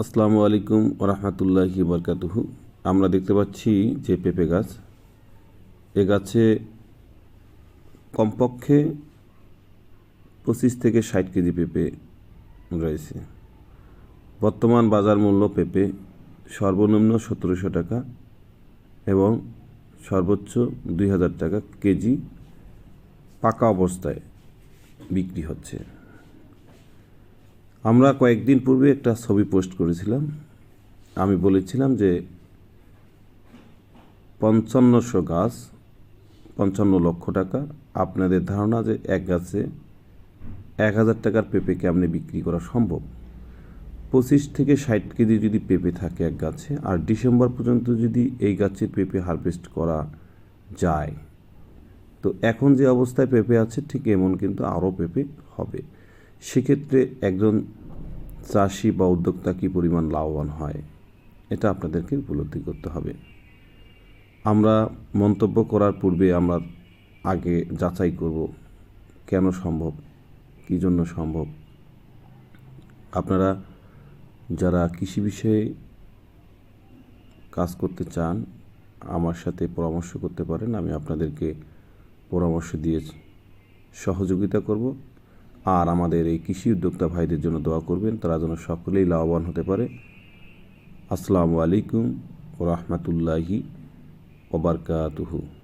আসসালামু আলাইকুম রহমতুল্লাহি বরকাতুহু। আমরা দেখতে পাচ্ছি যে পেঁপে গাছ, এ গাছে কমপক্ষে পঁচিশ থেকে ষাট কেজি পেঁপে রয়েছে। বর্তমান বাজার মূল্য পেঁপে সর্বনিম্ন সতেরোশো টাকা এবং সর্বোচ্চ দুই হাজার টাকা কেজি পাকা অবস্থায় বিক্রি হচ্ছে। আমরা কয়েকদিন পূর্বে একটা ছবি পোস্ট করেছিলাম। আমি বলেছিলাম যে পঞ্চান্নশো গাছ, পঞ্চান্ন লক্ষ টাকা, আপনাদের ধারণা যে এক গাছে এক হাজার টাকার পেঁপে কেমনে বিক্রি করা সম্ভব? পঁচিশ থেকে ষাট কেজি যদি পেঁপে থাকে এক গাছে, আর ডিসেম্বর পর্যন্ত যদি এই গাছের পেঁপে হারভেস্ট করা যায়, তো এখন যে অবস্থায় পেঁপে আছে, ঠিক এমন কিন্তু আরও পেঁপে হবে। সেক্ষেত্রে একজন চাষি বা উদ্যোক্তা কী পরিমাণ লাভবান হয়? এটা আপনাদেরকে উপলব্ধি করতে হবে। আমরা মন্তব্য করার পূর্বে আমরা আগে যাচাই করব, কেন সম্ভব? কী জন্য সম্ভব? আপনারা যারা কৃষি বিষয়ে কাজ করতে চান, আমার সাথে পরামর্শ করতে পারেন, আমি আপনাদেরকে পরামর্শ দিয়ে সহযোগিতা করব। আর আমাদের এই কৃষি উদ্যোক্তা ভাইদের জন্য দোয়া করবেন, তারা যেন সকলেই লাভবান হতে পারে। আসসালামু আলাইকুম রহমতুল্লাহি ওবরকাতুহু